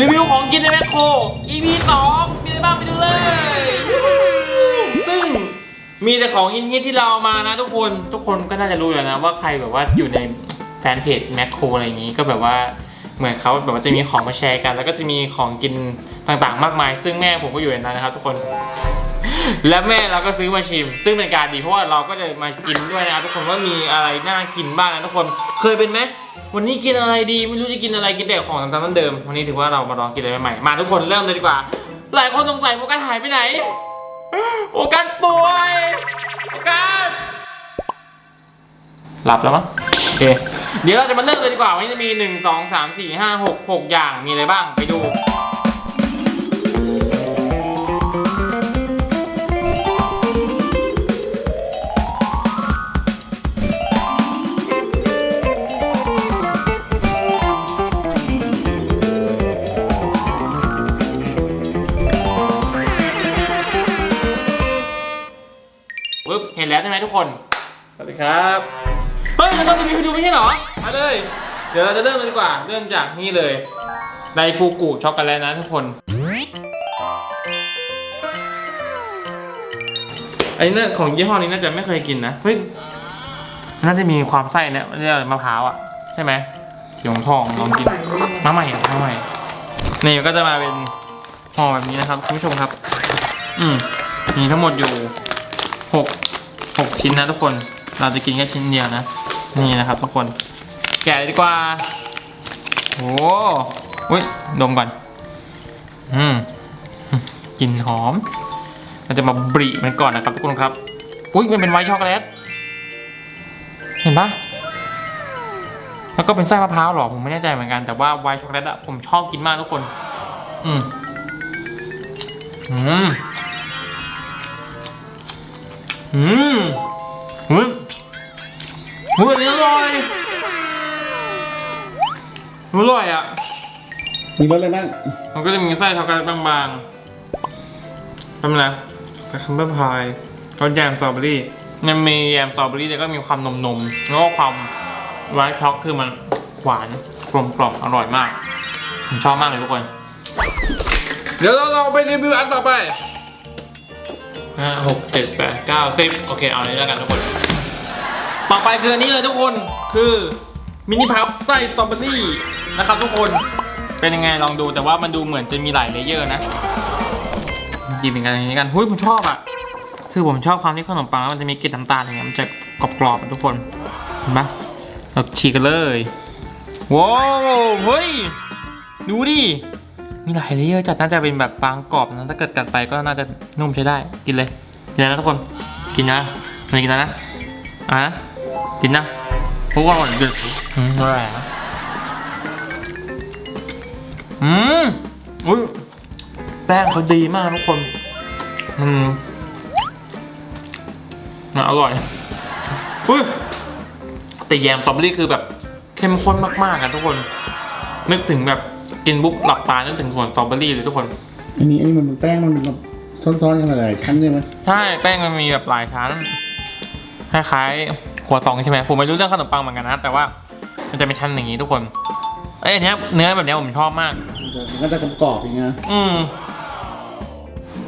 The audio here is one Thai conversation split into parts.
รีวิวของกินในแมคโคร EP 2มีอะไรบ้างไปดูเลย ซึ่งมีแต่ของฮิตๆที่เราเอามานะทุกคน ทุกคนก็น่าจะรู้อยู่นะว่าใครแบบว่าอยู่ในแฟนเพจแมคโครอะไรอย่างนี้ก็แบบว่าเหมือนเขาแบบว่าจะมีของมาแชร์กัน แล้วก็จะมีของกินต่างๆ มากมาย ซึ่งแม่ผมก็อยู่ในนั้นนะครับทุกคน และแม่เราก็ซื้อมาชิม ซึ่งเป็นการดีเพราะว่าเราก็จะมากินด้วยนะครับทุกคนว่ามีอะไรน่ากินบ้างนะทุกคน เคยเป็นไหมวันนี้กินอะไรดีไม่รู้จะกินอะไรกินแต่ของซ้ำๆเดิม วันนี้ถือว่าเรามาลองกินอะไรใหม่ๆมาทุกคนเริ่มเลยดีกว่า หลายคนสงสัยโฟกัสหายไปไหนโฟกัสป่วยโฟกัสหลับแล้วมั้งโอเคเดี๋ยวเราจะมาเริ่มเลยดีกว่าวันนี้จะมี 1 2 3 4 5 6 6 อย่างมีอะไรบ้างไปดู เห็นแล้วใช่ไหมทุกคนสวัสดีครับเฮ้ยมันต้องรีวิวดูไม่ใช่เหรอมาเลย เดี๋ยวเราจะเริ่มเลยดีกว่า เริ่มจากนี่เลยไดฟูกุช็อกโกแลตนะทุกคน อันนี้น่าของยี่ห้อนี้น่าจะไม่เคยกินนะ เฮ้ย น่าจะมีความไส้เนี่ยเรียกอะไรมะพร้าวอะ ใช่ไหมสีทองทองลองกินมาใหม่อะมาใหม่ นี่ก็จะมาเป็นห่อแบบนี้นะครับคุณผู้ชมครับ อืมมีทั้งหมดอยู่หก หกชิ้นนะทุกคน เราจะกินแค่ชิ้นเดียวนะ นี่นะครับทุกคน แกะเลยดีกว่า โอ้อุ้ย ดมก่อน อืมกลิ่นหอม เราจะมาบรีมันก่อนนะครับทุกคนครับ อุ้ยมันเป็นไวท์ช็อกโกแลต เห็นปะแล้วก็เป็นไส้มะพร้าวหรอ ผมไม่แน่ใจเหมือนกัน แต่ว่าไวท์ช็อกโกแลตอะผมชอบกินมากทุกคน อืมอืม อืมเฮ้ยเฮ้ยอันนี้อร่อยอร่อยอะ มีรสอะไรบ้างมันก็จะมีไส้ช็อกโกแลตบางๆทำอะไรกระชัมเบอร์พายรสแยมสตรอเบอรี่มันมีแยมสตรอเบอรี่แล้วก็มีความนมๆแล้วก็ความไวท์ช็อกคือมันหวานกลมกล่อมอร่อยมาก ผมชอบมากเลยทุกคน เดี๋ยวเราเราไปรีวิวอันต่อไป ห้าหกเจ็ดแปดเก้าสิบโอเค เอาอันนี้แล้วกันทุกคน ต่อไปคืออันนี้เลยทุกคน คือมินิพับไส้สตรอเบอรี่นะครับทุกคน เป็นยังไงลองดูแต่ว่ามันดูเหมือนจะมีหลายเลเยอร์นะกินเป็นกันอย่างนี้กันหุ้ยผมชอบอะ คือผมชอบความที่ขนมปังแล้วมันจะมีกลิ่นน้ำตาลอย่างเงี้ยมันจะกรอบๆอะทุกคน เห็นปะเราฉีกกันเลย ว้าวเฮ้ย ดูดิ มีหลายเลเยอร์จัดน่าจะเป็นแบบบางกรอบนะถ้าเกิดกัดไปก็น่าจะนุ่มใช้ได้กินเลยกินเลยนะทุกคนกินนะไม่กินแล้วนะอะนะกินนะเพราะว่าอร่อยเกินอืมอร่อยอะอืมอุ้ยแป้งเขาดีมากทุกคนอืมมันอร่อยอุ้ยแต่แยมตอเบอรี่คือแบบเข้มข้นมากๆอะทุกคน นึกถึงแบบ กินปุ๊บหลับตานึกถึงส่วนสตรอเบอรี่เลยทุกคน อันนี้อันนี้มันเป็นแป้งมันเป็นแบบซ้อนๆกันหลายๆชั้นใช่ไหมใช่แป้งมันมีแบบหลายชั้นคล้ายๆหัวตองใช่ไหมผมไม่รู้เรื่องขนมปังเหมือนกันนะ แต่ว่ามันจะเป็นชั้นอย่างนี้ทุกคน เอ้ยอันเนี้ยเนื้อแบบเนี้ยผมชอบมาก มันก็จะกรอบๆอย่างเงี้ยอืม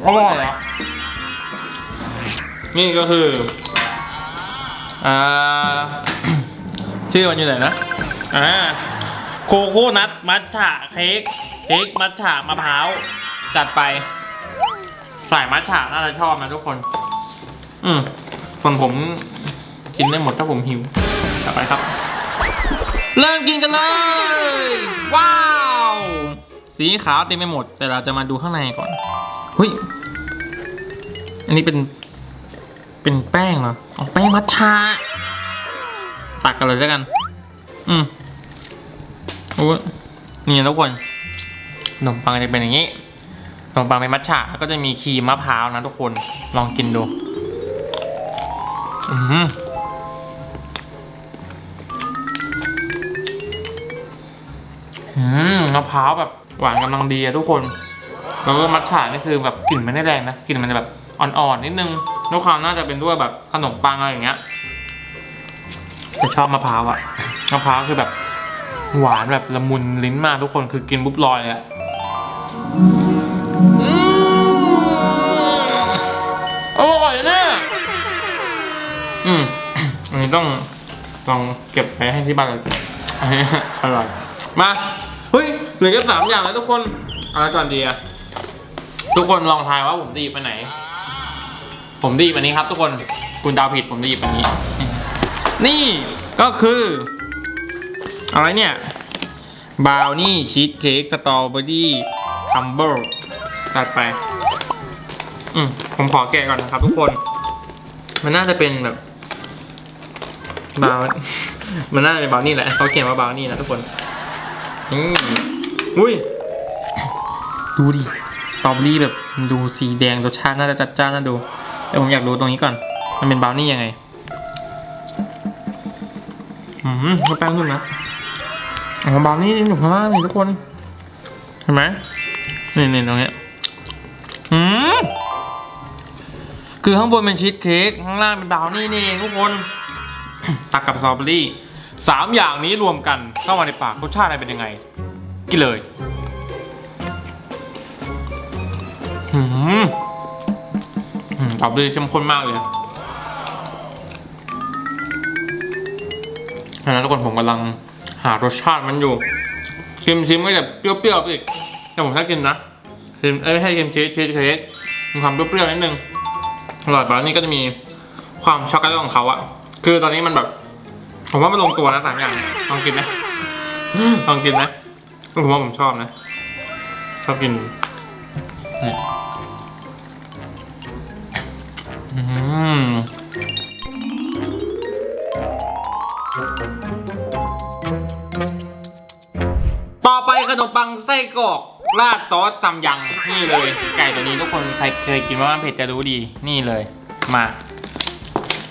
อร่อยอะนี่ก็คืออ่า ชื่อมันอยู่ไหนนะอ่า โคโค่นัทมัทฉะเค้กเค้กมัทฉะมะพร้าวจัดไป สายมัทฉะน่าจะชอบนะทุกคน อืมส่วนผมกินได้หมดถ้าผมหิวต่อไปครับ เริ่มกินกันเลย ว้าว สีขาวเต็มไปหมด แต่เราจะมาดูข้างในก่อนเฮ้ยอันนี้เป็น เป็นแป้งเหรออ๋อแป้งมัทฉะตักกันเลยแล้วกัน อืม อ้ยนี่ทุกคนขนมปังจะเป็นอย่างนี้ขนมปังเป็นมัทฉะแล้วก็จะมีครีมมะพร้าวนะทุกคนลองกินดูอืมอืมมะพร้าวแบบหวานกำลังดีอะทุกคนแล้วก็มัทฉะนี่คือแบบกลิ่นมันไม่ได้แรงนะกลิ่นมันจะแบบอ่อนๆนิดนึงด้วยความน่าจะเป็นด้วยแบบขนมปังอะไรอย่างเงี้ยแต่ชอบมะพร้าวอะมะพร้าวคือแบบ หวานแบบละมุนลิ้นมากทุกคนคือกินปุ๊บลอยเลยอร่อยเนี่ยอืมอันนี้ต้องต้องเก็บไปให้ที่บ้านเลยอร่อย มา เฮ้ยเหลือแค่สามอย่างแล้วทุกคนอะไรก่อนดีอะทุกคนลองทายว่าผมดีไปไหน ผมดีไปนี้ครับ ทุกคนคุณดาวผิดผมดีไปนี้ นี่ก็คือ อะไรเนี่ยบราวนี่ชีสเค้กสตรอเบอรี่ทัมเบิลตัดไป อืมผมขอแกะก่อนนะครับทุกคน มันน่าจะเป็นแบบบราวมันน่าจะเป็นบราวนี่แหละเขาเขียนว่าบราวนี่นะทุกคนนี่อุ้ย ดูดิสตรอเบอรี่แบบดูสีแดงรสชาติน่าจะจัดจ้านน่าดูแต่ผมอยากรู้ตรงนี้ก่อน มันเป็นบราวนี่ยังไง อืมแป้งนุ่มนะ อ๋อบาวนี่อยู่ข้างล่างนี่ทุกคน เห็นไหมนี่นี่ตรงเนี้ยอืมคือข้างบนเป็นชีสเค้กข้างล่างเป็นบราวนี่นี่เองทุกคนตักกับสตรอเบอรี่สามอย่างนี้รวมกันเข้ามาในปากรสชาติอะไรเป็นยังไง กินเลยอืมอืมสตรอเบอรี่เข้มข้นมากเลยนนั้นทุกคนผมกำลัง หารสชาติมันอยู่ชิมชิมก็จะเปรี้ยวๆไปอีกแต่ผมชอบกินนะชิมเอ้ยไม่ใช่ชิมชีสชีสเค้กมีความเปรี้ยวๆนิดนึงอร่อยแต่อันนี้ก็จะมีความช็อกโกแลตของเขาอะคือตอนนี้มันแบบ ผมว่ามันลงตัวนะสามอย่างลองกินไหมลองกินไหมผมว่าผมชอบนะ ชอบกินอืม ขนมปังไส้กรอกราดซอสซัมยังนี่เลย ไก่ตัวนี้ทุกคนใครเคยกินว่ามันเผ็ดจะรู้ดีนี่เลยมา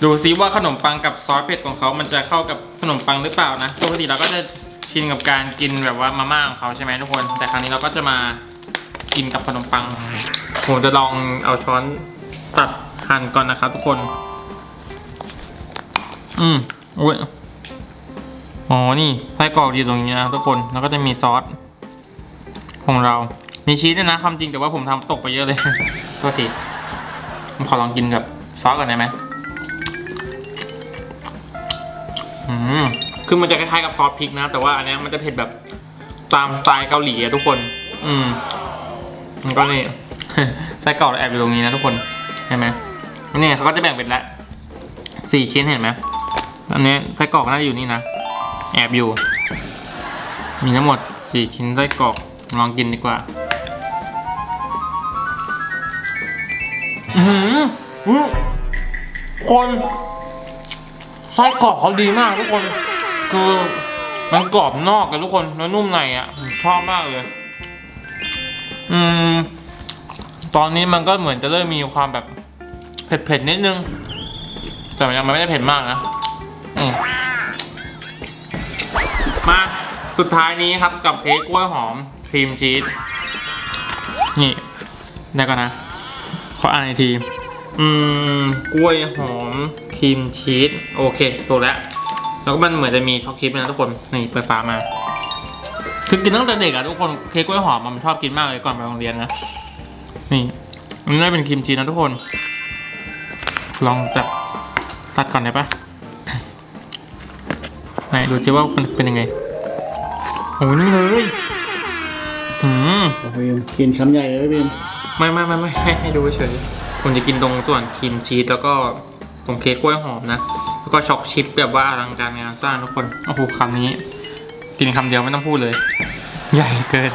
ดูซิว่าขนมปังกับซอสเผ็ดของเขามันจะเข้ากับขนมปังหรือเปล่านะปกติเราก็จะชินกับการกินแบบว่ามาม่าของเขาใช่ไหมทุกคน แต่ครั้งนี้เราก็จะมากินกับขนมปังผมจะลองเอาช้อนตัดหั่นก่อนนะครับทุกคน อืมอุ้ย อ๋อ นี่ไส้กรอกอยู่ตรงนี้นะทุกคน แล้วก็จะมีซอสของเรา มีชีสด้วยนะความจริงแต่ว่าผมทำตกไปเยอะเลยโทษทีผมขอลองกินกับซอสก่อนได้ไหมอืมคือมันจะคล้ายๆกับซอสพริกนะ แต่ว่าอันนี้มันจะเผ็ดแบบตามสไตล์เกาหลีอะทุกคน อืมมันก็นี่ไส้กรอกแอบอยู่ตรงนี้นะทุกคนเห็นไหมนี่เขาก็จะแบ่งเป็นละสี่ชิ้นเห็นไหมอันนี้ไส้กรอกน่าจะอยู่นี่นะ แอบอยู่ มีทั้งหมดสี่ชิ้นไส้กรอกลองกินดีกว่า อือหือคนไส้กรอกเขาดีมากทุกคน คือมันกรอบนอกกันทุกคนแล้วนุ่มในอะชอบมากเลย อืม ตอนนี้มันก็เหมือนจะเริ่มมีความแบบเผ็ดๆนิดนึง แต่มันยังไม่ได้เผ็ดมากนะ อืม มาสุดท้ายนี้ครับกับเค้กกล้วยหอมครีมชีสนี่ได้ก่อนนะ ขออ่านอีกที อืม กล้วยหอมครีมชีสโอเคถูกแล้ว แล้วก็มันเหมือนจะมีช็อกชิพนะทุกคน นี่เปิดฝามา คือกินตั้งแต่เด็กอะทุกคน เค้กกล้วยหอมมันชอบกินมากเลยก่อนไปโรงเรียนนะ นี่มันน่าเป็นครีมชีสนะทุกคน ลองจับตัดก่อนได้ปะ ไหนดูซิว่ามันเป็นยังไงโอ้นี่เลยอืมโอ้โหกินคำใหญ่เลยพี่บีมไม่ไม่ไม่ไม่ให้ให้ดูเฉยผมจะกินตรงส่วนครีมชีสแล้วก็ตรงเค้กกล้วยหอมนะ แล้วก็ช็อกชิปแบบว่าอลังการงานสร้างทุกคนโอ้โหคำนี้ กินคำเดียวไม่ต้องพูดเลย ใหญ่เกิน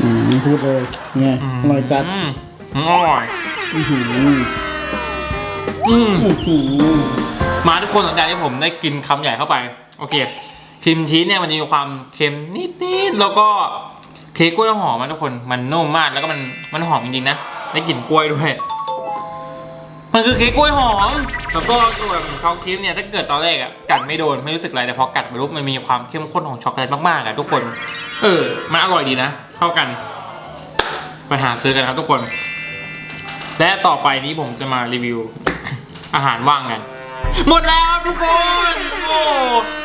อืมไม่พูดเลยไงอร่อยจัด อืมอร่อยอื้อหืออืมอื้อหือมาทุกคนหลังจากที่ผมได้กินคำใหญ่เข้าไป โอเคครีมชีสเนี่ยมันจะมีความเค็มนิดๆแล้วก็เค้กกล้วยหอมมันทุกคนมันนุ่มมากแล้วก็มันมันหอมจริงๆนะได้กลิ่นกล้วยด้วยมันคือเค้กกล้วยหอม แล้วก็ตัวช็อกชิพเนี่ยถ้าเกิดตอนแรกอะกัดไม่โดนไม่รู้สึกอะไรแต่พอกัดไปปุ๊บมันมีความเข้มข้นของช็อกโกแลตมากๆอะทุกคน เออมันอร่อยดีนะ เข้ากัน ไปหาซื้อกันครับทุกคน และต่อไปนี้ผมจะมารีวิว อาหารว่างกัน หมดแล้วทุกคนโอ้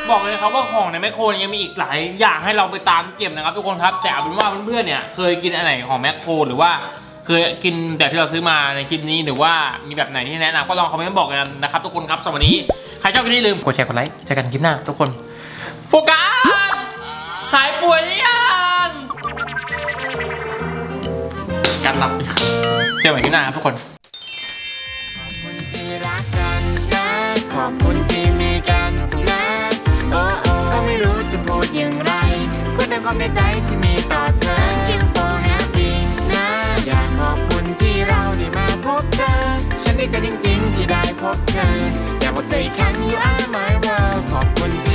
บอกเลยครับว่าของในแมคโครยังมีอีกหลายอย่างให้เราไปตามเก็บนะครับทุกคนครับ แต่เอาเป็นว่าเพื่อนๆเนี่ยเคยกินอันไหนของแมคโครหรือว่าเคยกินแบบที่เราซื้อมาในคลิปนี้หรือว่ามีแบบไหนที่แนะนำก็ลองคอมเมนต์บอกกันนะครับทุกคนครับสำหรับวันนี้ ใครชอบคลิปนี้อย่าลืมกดแชร์กดไลค์เจอกันคลิปหน้าทุกคน โฟกัสหายป่วยหรือยั การหลับเจอใหม่ที่หน้าครับทุกคนก็ในใจที่มีต่อเธอ Thank you for having นะอยากขอบคุณที่เราได้มาพบเธอ ฉันดีใจจริงๆที่ได้พบเธออยากบอกเธออีกครั้ง you are my world ขอบคุณที่